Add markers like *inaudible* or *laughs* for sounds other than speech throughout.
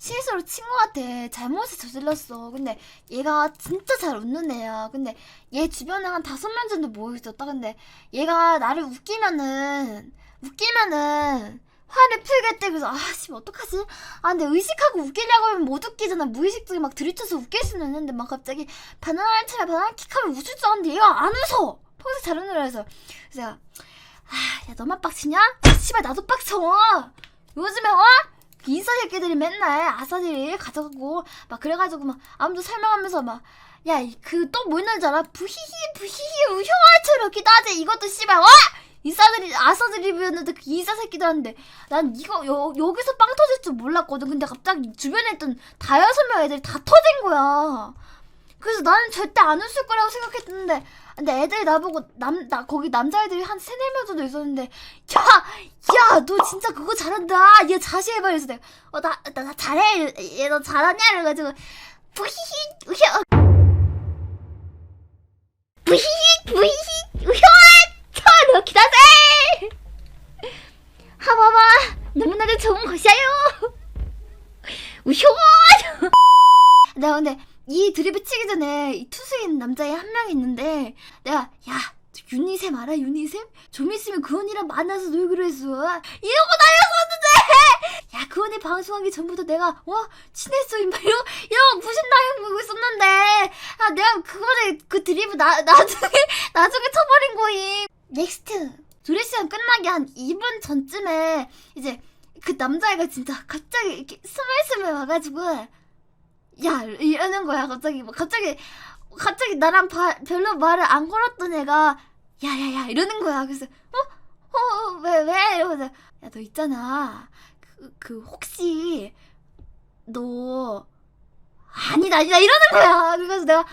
실수로 친구한테 잘못을 저질렀어. 근데 얘가 진짜 잘 웃는 애야. 근데 얘 주변에 한 다섯 명 정도 모여 있었다. 근데 얘가 나를 웃기면은 웃기면은 화를 풀겠대. 그래서 아씨 어떡하지? 아 근데 의식하고 웃기려고 하면 못 웃기잖아. 무의식 중에 막 들이쳐서 웃길 수는 있는데 막 갑자기 바나나를 차라 바나나 킥하면 웃을 줄 알았는데 얘가 안 웃어. 평소에 잘 웃는 애라서. 그래서 아, 야 너만 빡치냐? 아, 씨발 나도 빡쳐. 요즘에 어? 인싸 새끼들이 맨날 아사들이 가져가고 막 그래가지고 막 아무도 설명하면서 막 야 그 또뭐 있는지 알아? 부히히 부히히 우형아처럼 기다지 이것도 씨발 어? 인싸들이 아사들이 비었는데 그 인싸 새끼들한테 난 이거 여, 여기서 빵 터질 줄 몰랐거든 근데 갑자기 주변에 있던 다 여섯 명 애들이 다 터진 거야 그래서 나는 절대 안 웃을 거라고 생각했는데 근데 애들이 나보고 남 나 거기 남자애들이 한 세네 명 정도 있었는데 야 야, 너 진짜 그거 잘한다. 얘 다시 해봐. 그래서 내가, 어, 나, 나, 나 잘해. 얘 너 잘하냐? 이래가지고, 부히히, 우혀. 부히히, 부히히, 우혀. 저로 기다세. 하봐봐. 너무나도 좋은 것이야요. 우효. *laughs* 내가 근데 이 드립을 치기 전에 이 투수인 남자애 한 명이 있는데 내가 야 유니셈 알아? 유니셈? 좀 있으면 그 언니랑 만나서 놀기로 했어. 이러고 다녔었는데! *laughs* 야 그 언니 방송하기 전부터 내가 와 친했어 임마 이러고 이러고 부신당해 보고 있었는데! 아 내가 그거를 그 드립을 나, 나중에 *laughs* 나중에 쳐버린 거임. 넥스트. 드레스랑 끝나기 한 2분 전쯤에 이제 그 남자애가 진짜 갑자기 이렇게 스멀스멀 와가지고 야 이러는 거야. 갑자기 뭐 갑자기 갑자기 나랑 바, 별로 말을 안 걸었던 애가 야야야 이러는 거야. 그래서 어 어왜왜? 이러면서 야 너 있잖아. 그, 그 혹시 너 아니다 아니다 이러는 거야. 그래서 내가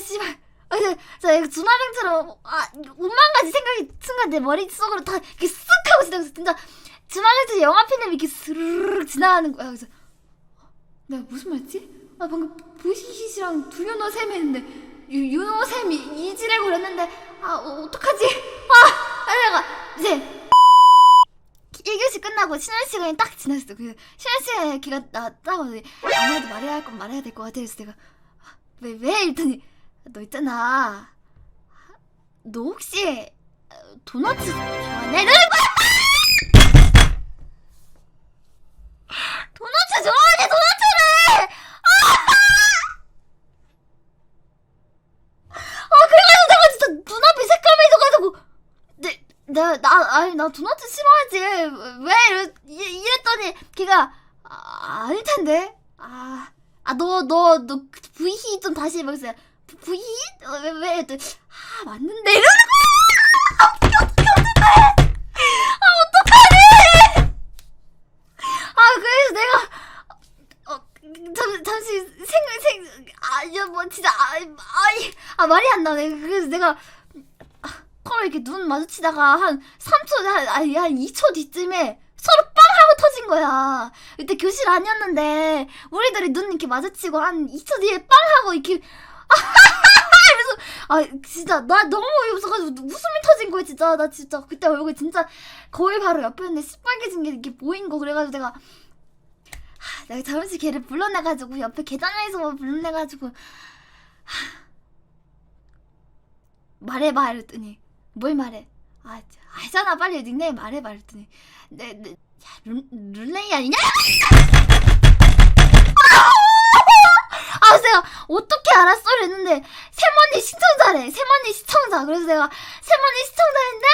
씨발. 아, 근데 저 이거 주마등처럼 아 오만 가지 생각이 순간 내 머릿속으로 다 이렇게 쓱 하고 지나가서 진짜 주마등처럼 영화 필름 이렇게 스르륵 지나가는 거야. 그래서 내가 무슨 말했지? 아 방금 부시시랑 두유노 셈 했는데 유, 유노 셈이 이지를 걸렸는데 아 어, 어떡하지? 아 아, 내가 이제 1교시 끝나고 쉬는 시간이 딱 지났어 그래서 시간에 걔가 나왔다고 아무래도 말해야 할 건 말해야 될 것 같아 그래서 내가 아, 왜 왜? 이랬더니 너 있잖아 너 혹시 어, 도넛 좋아하냐? 이러는 거야 도넛 좋아하냐 도넛을 아 그래가지고 내가 진짜 눈앞이 새까매져가지고 나 아니 나 도넛 싫어하지. 왜 이랬, 이- 이랬더니 걔가 아, 아닐 텐데. 아아너 너너 부히 좀 다시 해보세요. 부히 왜왜? 이랬더니 아 맞는데. 이러는 거야 어떻게 어떻게 어떡해! 아 어떡하니? 아 그래서 내가 어, 잠, 잠시 생각 생 아니야 뭐 진짜 아, 아이 아 말이 안 나네. 그래서 내가 아, 컬 이렇게 눈 마주치다가 한 3초 한 아니 한 2초 뒤쯤에 서로 빵 하고 터진 거야. 그때 교실 아니었는데 우리들이 눈 이렇게 마주치고 한 2초 뒤에 빵 하고 이렇게 *laughs* 그래서 아 진짜 나 너무 어이없어가지고 웃음이 터진 거야 진짜. 나 진짜 그때 얼굴 진짜 거의 바로 옆이었는데 시뻘개진 게 이렇게 보인 거. 그래가지고 내가 하, 내가 잠시 걔를 불러내가지고 옆에 계단에서 불러내가지고 하, 말해봐 이랬더니 뭘 말해? 아 알잖아. 빨리 닉네임 말해봐 이랬더니. 내, 내, 야, 룰, 룰레이 아니냐? 아 그래서 내가 어떻게 알았어? 이랬는데 샘언니 시청자래. 샘언니 시청자. 그래서 내가 샘언니 시청자인데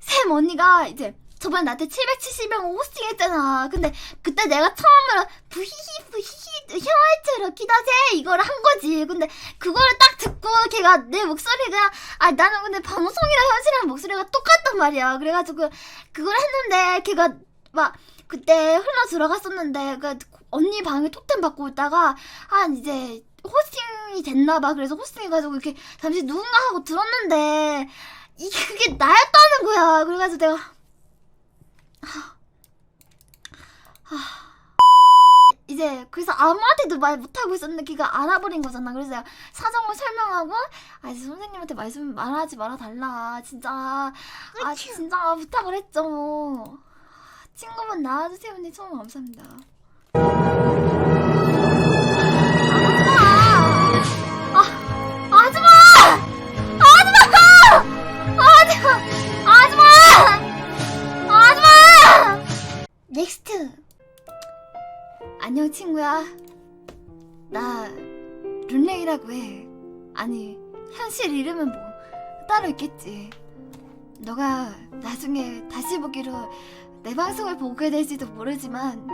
샘 언니가 이제 저번에 나한테 770명 호스팅 했잖아. 근데 그때 내가 처음으로 부히히 부히히 형아처럼 기다제 이걸 한 거지. 근데 그거를 딱 걔가 내 목소리가 아 나는 근데 방송이랑 현실이랑 목소리가 똑같단 말이야. 그래가지고 그걸 했는데 걔가 막 그때 흘러 들어갔었는데 그 언니 방에 토템 받고 있다가 한 이제 호스팅이 됐나봐. 그래서 호스팅해가지고 이렇게 잠시 누군가 하고 들었는데 이게 그게 나였다는 거야. 그래가지고 내가 하, 하. 이제 그래서 아무한테도 말 못하고 있었는데 걔가 알아버린 거잖아. 그래서 사정을 설명하고 아 이제 선생님한테 말씀 말하지 말아달라. 진짜. 아 진짜 부탁을 했죠. 친구분 나와주세요 언니. 처음 감사합니다 나 룬레이라고 해. 아니 현실 이름은 뭐 따로 있겠지. 너가 나중에 다시 보기로 내 방송을 보게 될지도 모르지만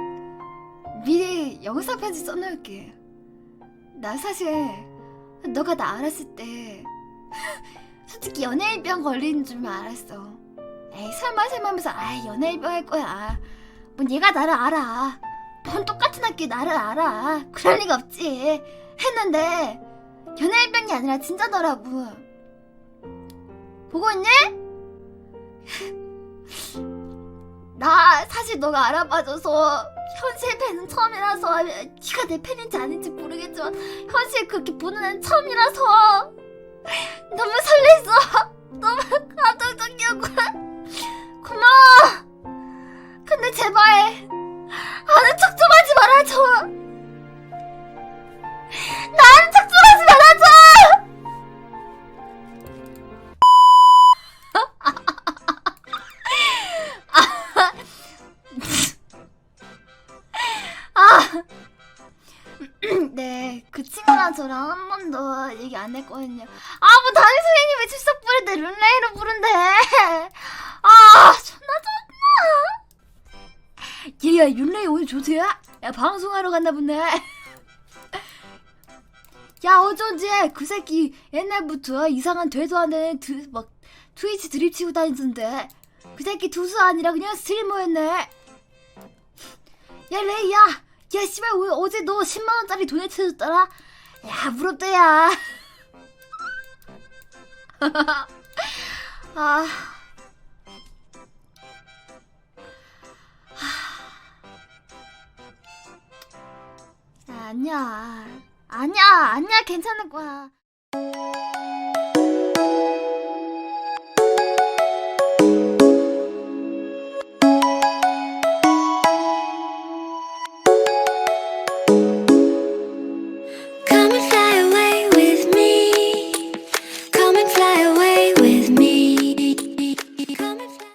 미리 영상 편지 써놓을게. 나 사실 너가 나 알았을 때 *laughs* 솔직히 연예인병 걸리는 줄 알았어. 에이 설마 설마 하면서 아 연예인병 할 거야. 뭐 얘가 나를 알아. 넌 똑같은 학교 나를 알아. 그럴 리가 없지. 했는데 연예인병이 아니라 진짜더라고. 보고 있니? *laughs* 나 사실 너가 알아봐줘서 현실 팬은 처음이라서 네가 내 팬인지 아닌지 모르겠지만 현실 그렇게 보는 애는 처음이라서 *laughs* 너무 설렜어. *laughs* 너무 감동적이었고 고마워. 근데 제발 아는 척 좀 하지 말아줘. 나 아는 척 좀 하지 말아줘. 아. 네, 그 친구랑 저랑 한 번도 얘기 안 했거든요. 아, 뭐 담임 선생님이 출석 부를 때 룬레이로 부른대. 얘야, 룬레이 오늘 조세야? 야, 방송하러 갔나 보네. *laughs* 야, 어쩐지 그 새끼 옛날부터 이상한 되도 않는 드, 막 트위치 드립 치고 다니던데. 그 새끼 투수 아니라 그냥 스트리머였네. 야, 레이야. 야, 씨발, 왜 어제 너 10만원짜리 도네트 줬더라? 야, 부럽다, 야. *laughs* 아. 아니야. 아니야, 아니야, 괜찮을 거야.